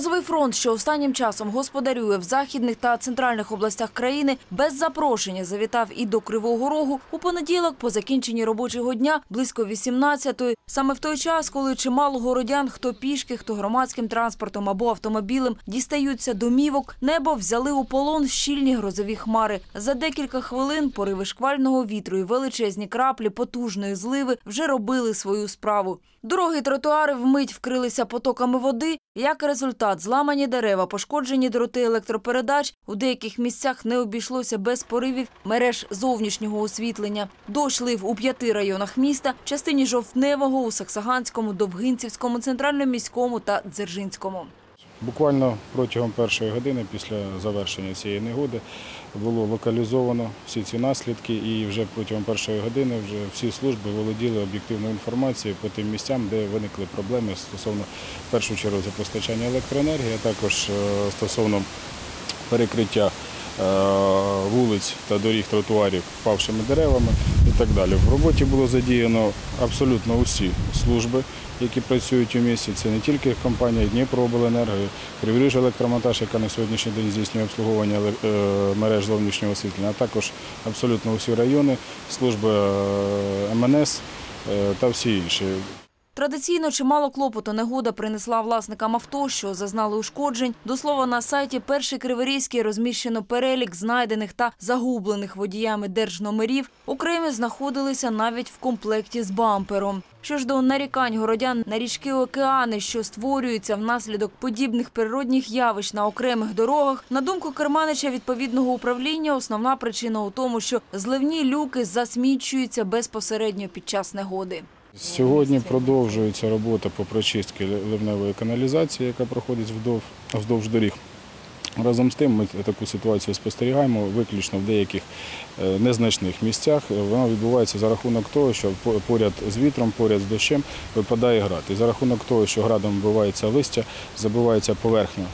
Грозовий фронт, що останнім часом господарює в західних та центральних областях країни, без запрошення завітав і до Кривого Рогу у понеділок по закінченні робочого дня близько 18-ї. Саме в той час, коли чимало городян, хто пішки, хто громадським транспортом або автомобілем, дістаються домівок, небо взяли у полон щільні грозові хмари. За декілька хвилин пориви шквального вітру і величезні краплі потужної зливи вже робили свою справу. Дороги тротуари вмить вкрилися потоками води. Як результат, зламані дерева, пошкоджені дроти електропередач, у деяких місцях не обійшлося без поривів мереж зовнішнього освітлення. Дощ лив у п'яти районах міста, частині Жовтневого, у Саксаганському, Довгинцівському, Центральному міському та Дзержинському. Буквально протягом першої години після завершення цієї негоди було локалізовано всі ці наслідки, і вже протягом першої години вже всі служби володіли об'єктивною інформацією по тим місцям, де виникли проблеми стосовно в першу чергу за постачання електроенергії, а також е, стосовно перекриття е, вулиць та доріг тротуарів впавшими деревами і так далі. В роботі було задіяно абсолютно усі служби, які працюють у місті. Це не тільки компанія Дніпрообленерго, Криворіж електромонтаж, яка на сьогоднішній день здійснює обслуговування е, мереж зовнішнього освітлення, а також абсолютно усі райони, служби е, МНС е, та всі інші. Традиційно чимало клопоту негода принесла власникам авто, що зазнали ушкоджень. До слова, на сайті «Перший Криворізький» розміщено перелік знайдених та загублених водіями держномерів. Окремі знаходилися навіть в комплекті з бампером. Що ж до нарікань городян на річки океани, що створюються внаслідок подібних природних явищ на окремих дорогах, на думку керманича відповідного управління, основна причина у тому, що зливні люки засмічуються безпосередньо під час негоди. Сьогодні продовжується робота по прочистці ливневої каналізації, яка проходить вздовж, доріг. Разом з тим ми таку ситуацію спостерігаємо виключно в деяких е, незначних місцях. Вона відбувається за рахунок того, що по- поряд з вітром, поряд з дощем випадає град. І за рахунок того, що градом вбивається листя, забивається поверхня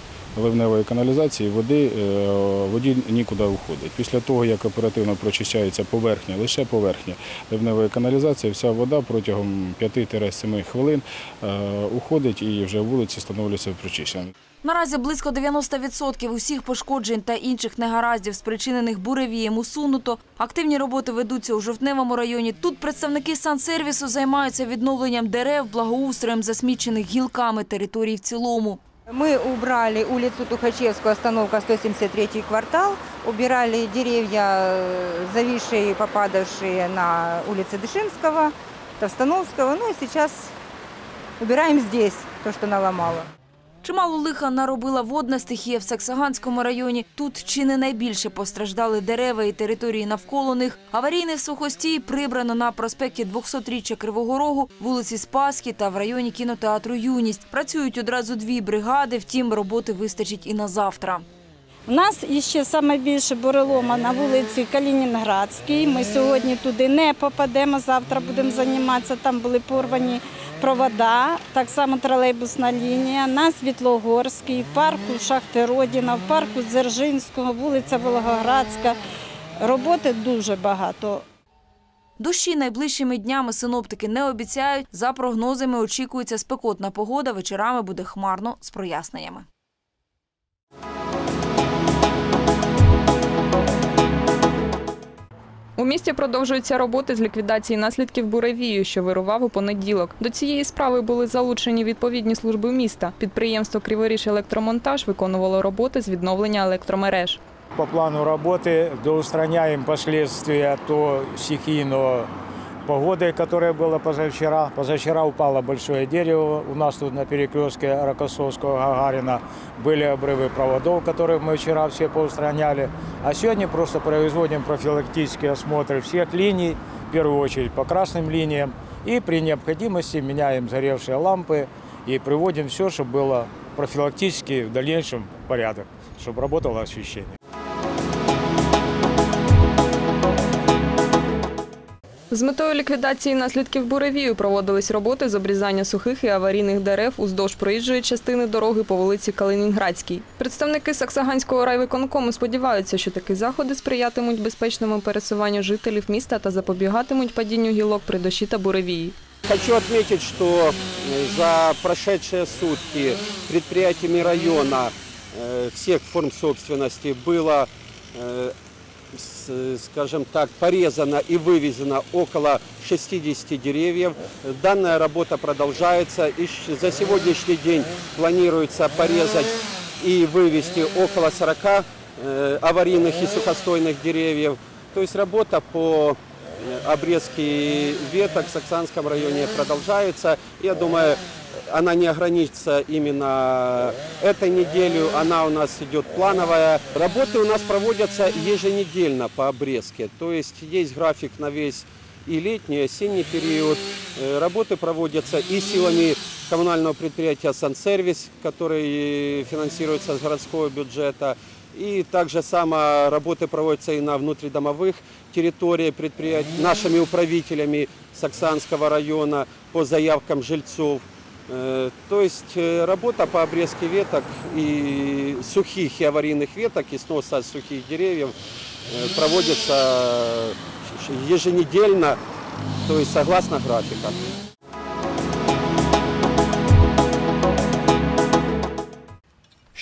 ливневої каналізації, води, е, воді нікуди уходить. Після того, як оперативно прочищається поверхня, лише поверхня ливневої каналізації, вся вода протягом 5-7 хвилин е, уходить і вже вулиці становляться прочищеними. Наразі близько 90% усіх пошкоджень та інших негараздів, спричинених буревієм, усунуто. Активні роботи ведуться у Жовтневому районі. Тут представники сансервісу займаються відновленням дерев, благоустроєм засмічених гілками територій в цілому. Мы убрали улицу Тухачевскую, остановка 173 квартал, убирали деревья, э, зависшие и попадавшие на улице Дышинского, Товстановского. Ну и сейчас убираем здесь то, что наломало. Чимало лиха наробила водна стихія в Саксаганському районі. Тут чи не найбільше постраждали дерева і території навколо них. Аварійний сухостій прибрано на проспекті 200-річчя Кривого Рогу, вулиці Спаській та в районі кінотеатру Юність. Працюють одразу дві бригади, втім роботи вистачить і на завтра. У нас іще саме більше бурелома на вулиці Калінінградській. Ми сьогодні туди не попадемо. Завтра будемо займатися. Там були порвані провода, так само тролейбусна лінія. На Світлогорській, парку Шахти Родіна, в парку Дзержинського, вулиця Волгоградська. Роботи дуже багато. Дощі найближчими днями синоптики не обіцяють. За прогнозами очікується спекотна погода. Вечорами буде хмарно з проясненнями. У місті продовжуються роботи з ліквідації наслідків буревію, що вирував у понеділок. До цієї справи були залучені відповідні служби міста. Підприємство Криворіж електромонтаж виконувало роботи з відновлення електромереж. По плану роботи доустраняємо послідствия то стихийного погоды, которая была позавчера. Позавчера упало большое дерево. У нас тут на перекрестке Рокоссовского Гагарина были обрывы проводов, которые мы вчера все поустраняли. А сегодня просто производим профилактический осмотр всех линий, в первую очередь по красным линиям. И при необходимости меняем заревшие лампы и приводим все, чтобы было профилактически в дальнейшем порядок, чтобы работало освещение. З метою ліквідації наслідків буревію проводились роботи з обрізання сухих і аварійних дерев уздовж проїжджої частини дороги по вулиці Калинінградській. Представники Саксаганського райвиконкому сподіваються, що такі заходи сприятимуть безпечному пересуванню жителів міста та запобігатимуть падінню гілок при дощі та буревії. Хочу отметить, что э, за прошедшие сутки предприятиями района э, всех форм собственности было, э, с- скажем так, порезано и вывезено около 60 деревьев. Данная работа продолжается. И за сегодняшний день планируется порезать и вывести около 40 э, аварийных и сухостойных деревьев. То есть работа по э, обрезке веток в Саксанском районе продолжается. Я думаю, она не ограничится именно этой неделю, она у нас идет плановая. Работы у нас проводятся еженедельно по обрезке, то есть есть график на весь и летний, и осенний период. Э, Работы проводятся и силами коммунального предприятия «Сансервис», который финансируется с городского бюджета, и также само работы проводятся и на внутридомовых территориях предприятий нашими управителями Саксанского района по заявкам жильцов. Э, То есть э, работа по обрезке веток и сухих и аварийных веток и сноса сухих деревьев э, проводится еженедельно, то есть согласно графика.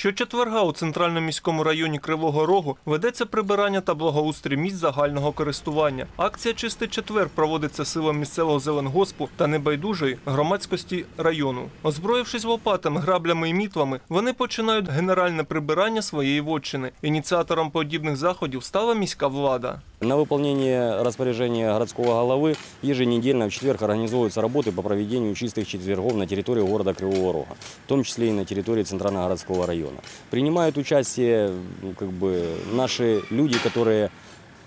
Щочетверга у центральному міському районі Кривого Рогу ведеться прибирання та благоустрій місць загального користування. Акція Чистий четвер проводиться силами місцевого зеленгоспу та небайдужої громадськості району. Озброївшись лопатами, граблями і мітлами, вони починають генеральне прибирання своєї вотчини. Ініціатором подібних заходів стала міська влада. На выполнение распоряжения городского головы еженедельно в четверг организовываются работы по проведению чистых четвергов на территории города Кривого Рога, в том числе и на территории Центрального городского района. Принимают участие ну, как бы, наши люди, которые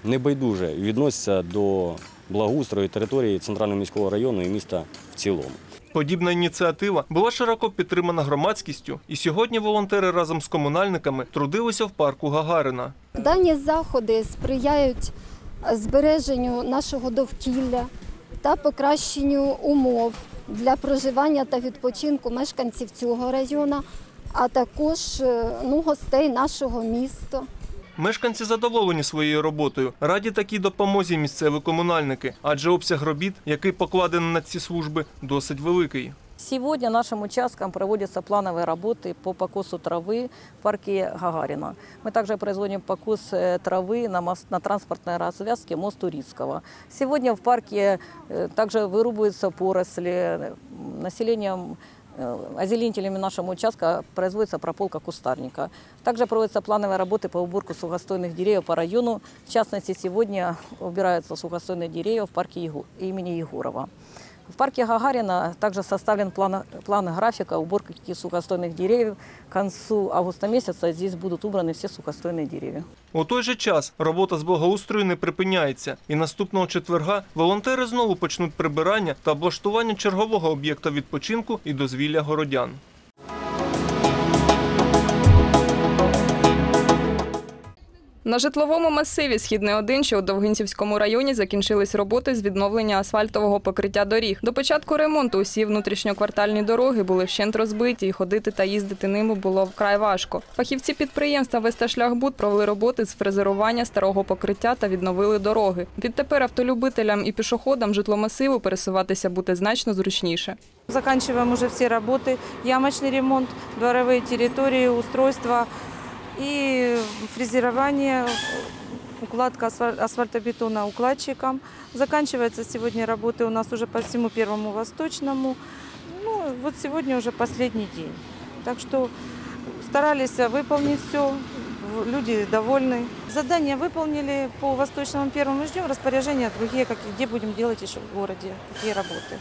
не байдуже відносяться до благоустрою території Центрального міського району і міста в цілому. Подібна ініціатива була широко підтримана громадськістю, і сьогодні волонтери разом з комунальниками трудилися в парку Гагарина. Дані заходи сприяють збереженню нашого довкілля та покращенню умов для проживання та відпочинку мешканців цього району, а також е, ну, гостей нашого міста. Мешканці задоволені своєю роботою, раді такій допомозі місцеві комунальники, адже обсяг робіт, який покладений на ці служби, досить великий. Сегодня нашим участкам проводятся плановые работы по покосу травы в парке Гагарина. Мы также производим покос э, травы на, мост, на транспортной развязке мост Турицкого. Сегодня в парке э, также вырубаются поросли. М, Населением э, озеленителями нашего участка производится прополка кустарника. Также проводятся плановые работы по уборку сухостойных деревьев по району. В частности, сегодня убираются сухостойные деревья в парке Егу- имени Егорова. В парке Гагарина также составлен план, план графика уборки сухостойных деревьев. К концу августа месяца здесь будут убраны все сухостойные деревья. У той же час робота з благоустрою не припиняється, і наступного четверга волонтери знову почнуть прибирання та облаштування чергового об'єкта відпочинку і дозвілля городян. На житловому масиві Східний 1, що у Довгинцівському районі, закінчились роботи з відновлення асфальтового покриття доріг. До початку ремонту усі внутрішньоквартальні дороги були вщент розбиті, і ходити та їздити ними було вкрай важко. Фахівці підприємства «Весташляхбуд» провели роботи з фрезерування старого покриття та відновили дороги. Відтепер автолюбителям і пішоходам житломасиву пересуватися буде значно зручніше. Заканчиваем уже все работы, ямочный ремонт, дворовые территории, устройства И фрезерование, укладка асфаль- асфальтобетона укладчиком. Заканчивается сегодня работы у нас уже по всему Первому Восточному. Ну, вот сегодня уже последний день. Так что старались выполнить все, люди довольны. Задания выполнили по Восточному Первому, ждем распоряжения другие, какие, где будем делать еще в городе, какие работы.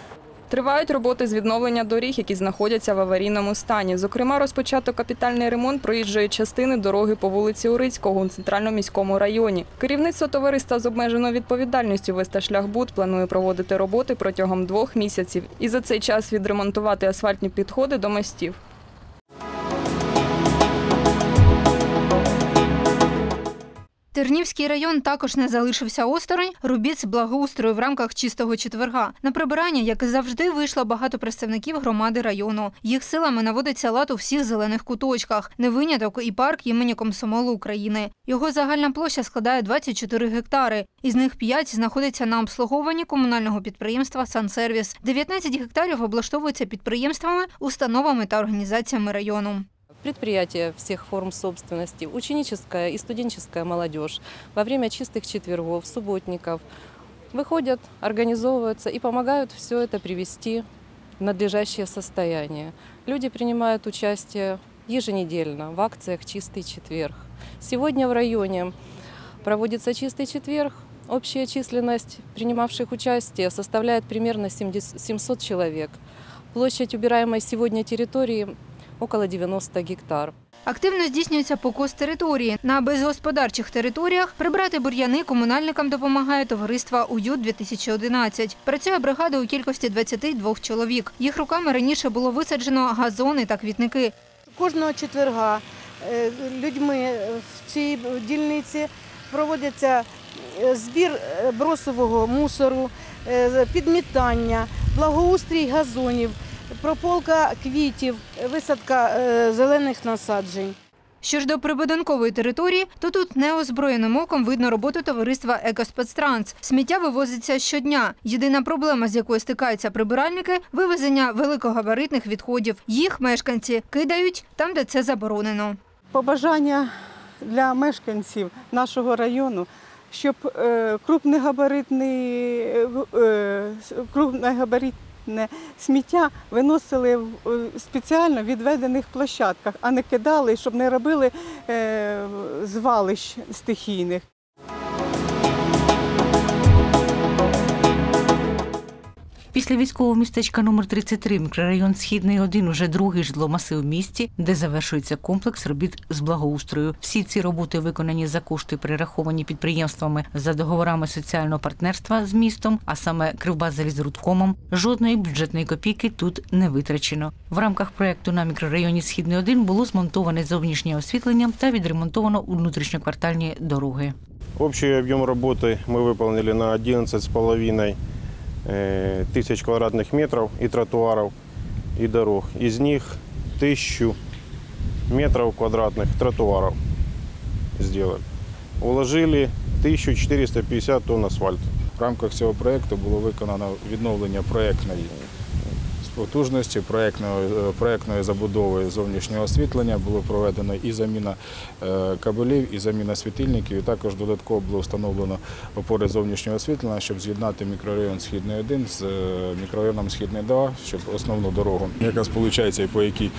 Тривають роботи з відновлення доріг, які знаходяться в аварійному стані. Зокрема, розпочато капітальний ремонт проїжджої частини дороги по вулиці Урицького у центральному міському районі. Керівництво товариства з обмеженою відповідальністю «Весташляхбуд» планує проводити роботи протягом двох місяців і за цей час відремонтувати асфальтні підходи до мостів. Тернівський район також не залишився осторонь робіт з благоустрою в рамках чистого четверга. На прибирання, як і завжди, вийшло багато представників громади району. Їх силами наводиться лад у всіх зелених куточках. Не виняток і парк імені Комсомолу України. Його загальна площа складає 24 гектари. Із них 5 знаходиться на обслуговуванні комунального підприємства «Сансервіс». 19 гектарів облаштовуються підприємствами, установами та організаціями району. Предприятия всех форм собственности, ученическая и студенческая молодежь во время чистых четвергов, субботников выходят, организовываются и помогают все это привести в надлежащее состояние. Люди принимают участие еженедельно в акциях «Чистый четверг». Сегодня в районе проводится «Чистый четверг». Общая численность принимавших участие составляет примерно 70 700 человек. Площадь убираемой сегодня территории около 90 гектар. Активно здійснюється покос території. На безгосподарчих територіях прибрати бур'яни комунальникам допомагає товариство «Уют-2011». Працює бригада у кількості 22 чоловік. Їх руками раніше було висаджено газони та квітники. Кожного четверга е, людьми в цій дільниці проводиться е, збір е, бросового мусору, е, підмітання, благоустрій газонів, прополка квітів, висадка е, зелених насаджень. Що ж до прибудинкової території, то тут неозброєним оком видно роботу товариства «Екоспецтранс». Сміття вивозиться щодня. Єдина проблема, з якою стикаються прибиральники – вивезення великогабаритних відходів. Їх мешканці кидають там, де це заборонено. побажання для мешканців нашого району, щоб е, крупногабаритний, е, е, сміття виносили в е, спеціально відведених площадках, а не кидали, щоб не робили е, звалищ стихійних. Після військового містечка номер 33 мікрорайон Східний 1 уже другий житломасив в місті, де завершується комплекс робіт з благоустрою. Всі ці роботи виконані за кошти, перераховані підприємствами за договорами соціального партнерства з містом, а саме Кривбазалізрудкомом. Жодної бюджетної копійки тут не витрачено. В рамках проекту на мікрорайоні Східний 1 було змонтоване зовнішнє освітлення та відремонтовано внутрішньоквартальні дороги. Общий объем работы мы выполнили на 11,5 э, тысяч квадратных метров и тротуаров, и дорог. Из них тысячу метров квадратных тротуаров сделали. Уложили 1450 тонн асфальта. В рамках цього проєкту було виконано відновлення проєктної потужності, проєктної, е, забудови зовнішнього освітлення. Було проведено і заміна е, кабелів, і заміна світильників. І також додатково було встановлено опори зовнішнього освітлення, щоб з'єднати мікрорайон Східний 1 з е, мікрорайоном Східний 2, щоб основну дорогу, яка сполучається і по якій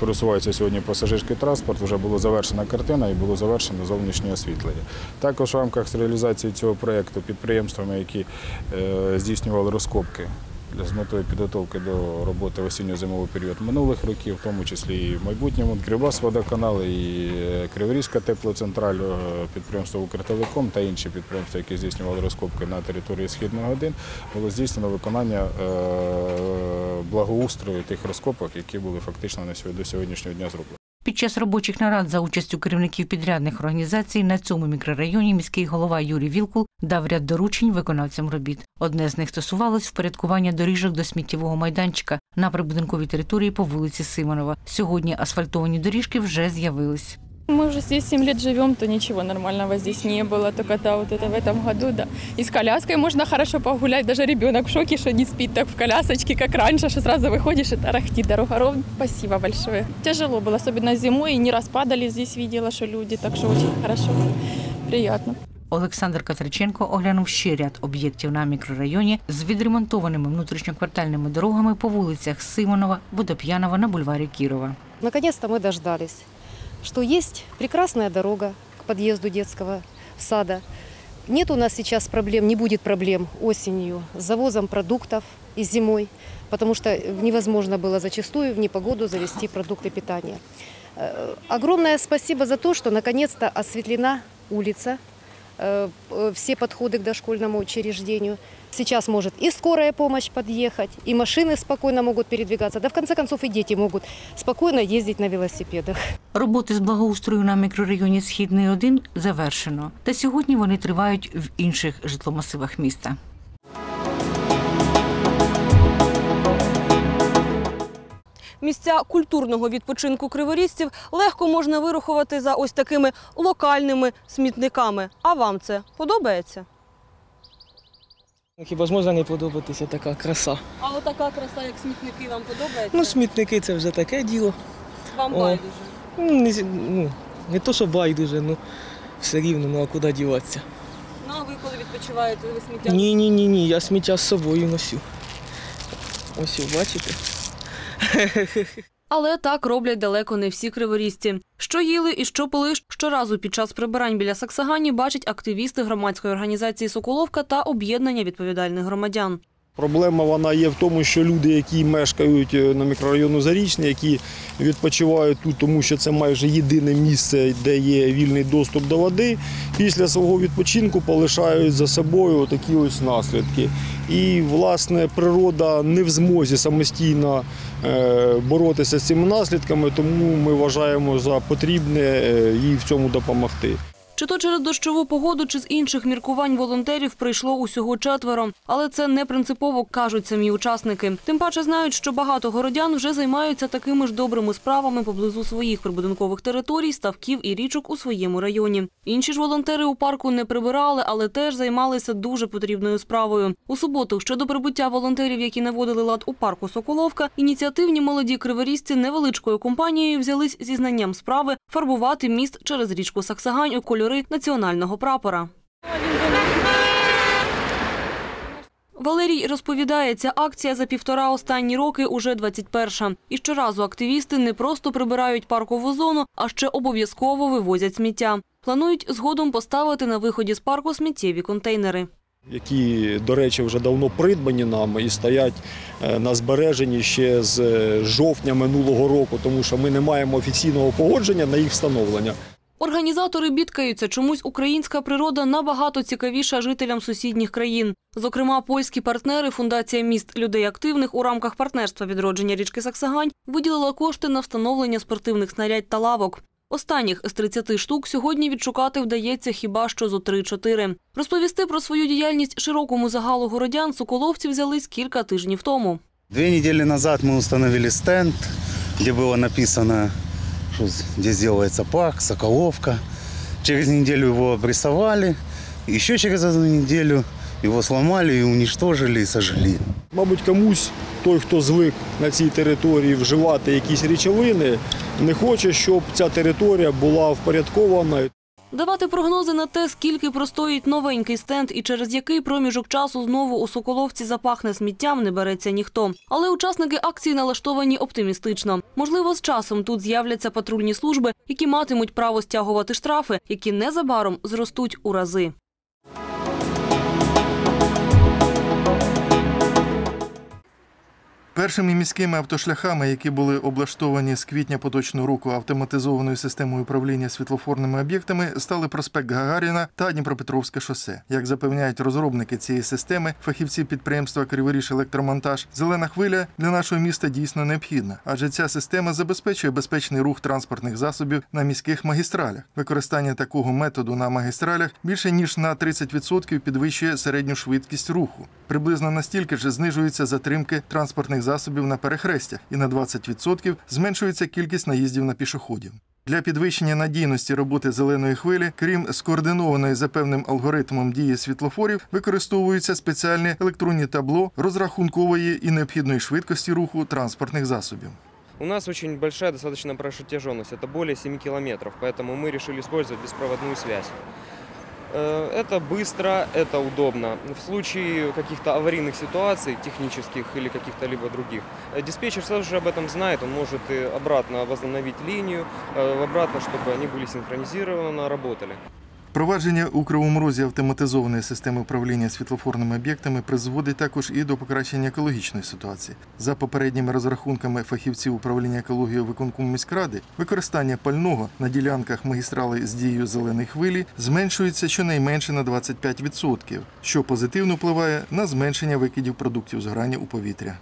пересувається сьогодні пасажирський транспорт, вже було завершена картина і було завершено зовнішнє освітлення. Також в рамках реалізації цього проєкту підприємствами, які здійснювали розкопки з метою підготовки до роботи в осінньо-зимовий період минулих років, в тому числі і в майбутньому. Кривбас водоканал, і е, Криворізька теплоцентраль, е, підприємство Укртелеком та інші підприємства, які здійснювали розкопки на території Східного 1, було здійснено виконання е, благоустрою тих розкопок, які були фактично до сьогоднішнього дня зроблені. Під час робочих нарад за участю керівників підрядних організацій на цьому мікрорайоні міський голова Юрій Вілкул дав ряд доручень виконавцям робіт. Одне з них стосувалось впорядкування доріжок до сміттєвого майданчика на прибудинковій території по вулиці Симонова. Сьогодні асфальтовані доріжки вже з'явились. Мы уже здесь 7 лет живем, то ничего нормального здесь не было. Только да, вот это в этом году, да. И с коляской можно хорошо погулять. Даже ребенок в шоке, что не спит так в колясочке, как раньше, что сразу выходишь и тарахтит дорога ровно. Спасибо большое. Тяжело было, особенно зимой, и не распадали здесь, видела, что люди, так что очень хорошо, приятно. Олександр Катриченко оглянув ще ряд об'єктів на мікрорайоні з відремонтованими внутрішньоквартальними дорогами по вулицях Симонова, Водоп'янова на бульварі Кірова. Наконец-то мы дождались, Что есть прекрасная дорога к подъезду детского сада. Нет у нас сейчас проблем, не будет проблем осенью с завозом продуктов и зимой, потому что невозможно было зачастую в непогоду завести продукты питания. Э, Огромное спасибо за то, что наконец-то осветлена улица все подходы к дошкольному учреждению. Сейчас может и скорая помощь подъехать, и машины спокойно могут передвигаться, да в конце концов и дети могут спокойно ездить на велосипедах. Роботи з благоустрою на мікрорайоні Східний 1 завершено. Та сьогодні вони тривають в інших житломасивах міста. Місця культурного відпочинку криворізців легко можна вирахувати за ось такими локальними смітниками. А вам це подобається? Хіба ж можна не подобатися така краса? А отака краса, як смітники, вам подобається? Ну, смітники це вже таке діло. Вам О, байдуже. Ну, не, ну, не то, що байдуже, ну все рівно, ну а куди діватися? Ну а ви коли відпочиваєте, ви сміття? Ні, ні, ні, ні, я сміття з собою носю. Ось, бачите? Але так роблять далеко не всі криворізці. Що їли і що пили щоразу під час прибирань біля Саксагані бачать активісти громадської організації Соколовка та об'єднання відповідальних громадян. Проблема вона є в тому, що люди, які мешкають е, на мікрорайону Зарічне, які відпочивають тут, тому що це майже єдине місце, де є вільний доступ до води, після свого відпочинку полишають за собою такі ось наслідки. І, власне, природа не в змозі самостійно боротися з цими наслідками, тому ми вважаємо за потрібне е, їй в цьому допомогти. Чи то через дощову погоду, чи з інших міркувань волонтерів прийшло усього четверо. Але це не принципово, кажуть самі учасники. Тим паче знають, що багато городян вже займаються такими ж добрими справами поблизу своїх прибудинкових територій, ставків і річок у своєму районі. Інші ж волонтери у парку не прибирали, але теж займалися дуже потрібною справою. У суботу щодо прибуття волонтерів, які наводили лад у парку Соколовка, ініціативні молоді криворізці невеличкою компанією взялись зі знанням справи фарбувати міст через річку Саксагань у кольори національного прапора. Валерій розповідає, ця акція за півтора останні роки уже 21-ша. І щоразу активісти не просто прибирають паркову зону, а ще обов'язково вивозять сміття. Планують згодом поставити на виході з парку сміттєві контейнери. які, до речі, вже давно придбані нами і стоять е, на збереженні ще з е, жовтня минулого року, тому що ми не маємо офіційного погодження на їх встановлення. Організатори бідкаються, чомусь українська природа набагато цікавіша жителям сусідніх країн. Зокрема, польські партнери Фундація міст людей активних у рамках партнерства відродження річки Саксагань виділила кошти на встановлення спортивних снарядь та лавок. Останніх з 30 штук сьогодні відшукати вдається хіба що зо 3-4. Розповісти про свою діяльність широкому загалу городян соколовці взялись кілька тижнів тому. Две недели назад мы установили стенд, где было написано, здесь делается парк, Соколовка. Через неделю его обрисовали. Еще через одну неделю его сломали и уничтожили и сожгли. Мабуть, комусь той, хто звик на цій території вживати якісь речовини, не хоче, щоб ця територія була впорядкована. Давати прогнози на те, скільки простоїть новенький стенд і через який проміжок часу знову у Соколовці запахне сміттям, не береться ніхто. Але учасники акції налаштовані оптимістично. Можливо, з часом тут з'являться патрульні служби, які матимуть право стягувати штрафи, які незабаром зростуть у рази. Першими міськими автошляхами, які були облаштовані з квітня поточного року автоматизованою системою управління світлофорними об'єктами, стали проспект Гагаріна та Дніпропетровське шосе. Як запевняють розробники цієї системи, фахівці підприємства Криворіж Електромонтаж, зелена хвиля для нашого міста дійсно необхідна, адже ця система забезпечує безпечний рух транспортних засобів на міських магістралях. Використання такого методу на магістралях більше ніж на 30% підвищує середню швидкість руху. Приблизно настільки ж знижуються затримки транспортних засобів на перехрестях, і на 20% зменшується кількість наїздів на пішоходів. Для підвищення надійності роботи зеленої хвилі, крім скоординованої за певним алгоритмом дії світлофорів, використовуються спеціальні електронні табло розрахункової і необхідної швидкості руху транспортних засобів. У нас очень большая достаточно протяженность, это более 7 километров, поэтому мы решили использовать беспроводную связь. Э, Это быстро, это удобно. В случае каких-то аварийных ситуаций, технических или каких-то либо других, э, диспетчер сразу же об этом знает, он может и обратно возобновить линию, э, обратно, чтобы они были синхронизированно, работали. Провадження у Кривому Розі автоматизованої системи управління світлофорними об'єктами призводить також і до покращення екологічної ситуації. За попередніми розрахунками фахівців управління екологією виконкому міськради, використання пального на ділянках магістрали з дією зеленої хвилі зменшується щонайменше на 25%, що позитивно впливає на зменшення викидів продуктів згорання у повітря.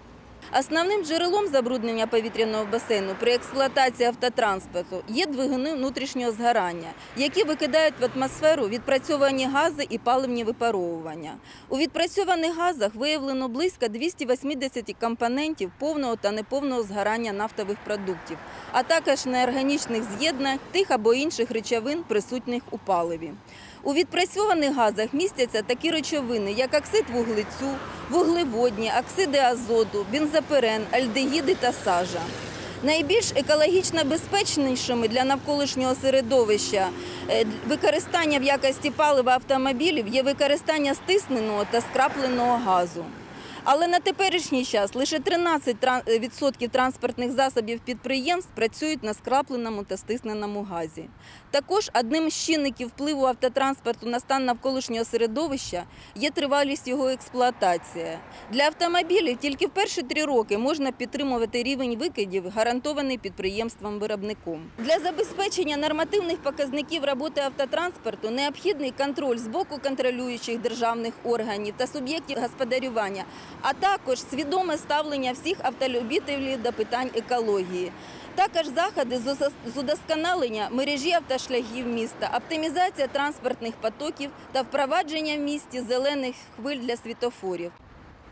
Основним джерелом забруднення повітряного басейну при експлуатації автотранспорту є двигуни внутрішнього згорання, які викидають в атмосферу відпрацьовані гази і паливні випаровування. У відпрацьованих газах виявлено близько 280 компонентів повного та неповного згорання нафтових продуктів, а також неорганічних з'єднань тих або інших речовин, присутніх у паливі. У відпрацьованих газах містяться такі речовини, як оксид вуглецю, вуглеводні, оксиди азоту, бензоперен, альдегіди та сажа. Найбільш екологічно безпечнішими для навколишнього середовища е, використання в якості палива автомобілів є використання стисненого та скрапленого газу. Але на теперішній час лише 13% транспортних засобів підприємств працюють на скрапленому та стисненому газі. Також одним з чинників впливу автотранспорту на стан навколишнього середовища є тривалість його експлуатації. Для автомобілів тільки в перші три роки можна підтримувати рівень викидів, гарантований підприємством-виробником. Для забезпечення нормативних показників роботи автотранспорту необхідний контроль з боку контролюючих державних органів та суб'єктів господарювання, а також свідоме ставлення всіх автолюбителів до питань екології. Також заходи з удосконалення мережі автошляхів міста, оптимізація транспортних потоків та впровадження в місті зелених хвиль для світофорів.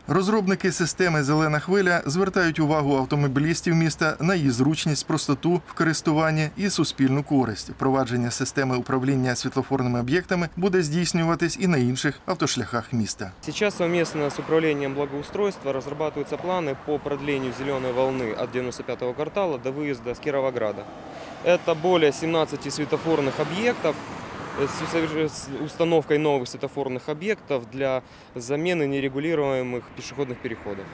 Розробники системи Зелена хвиля звертають увагу автомобілістів міста на її зручність, простоту в користуванні і суспільну користь. Впровадження системи управління світлофорними об'єктами буде здійснюватись і на інших автошляхах міста. Сейчас совместно с управлением благоустройства разрабатываются планы по продлению зеленой волны от 95-го квартала до выезда с Кировограда. Это более 17 светофорных объектов э, с усовер- с установкой новых светофорных объектов для замены нерегулируемых пешеходных переходов.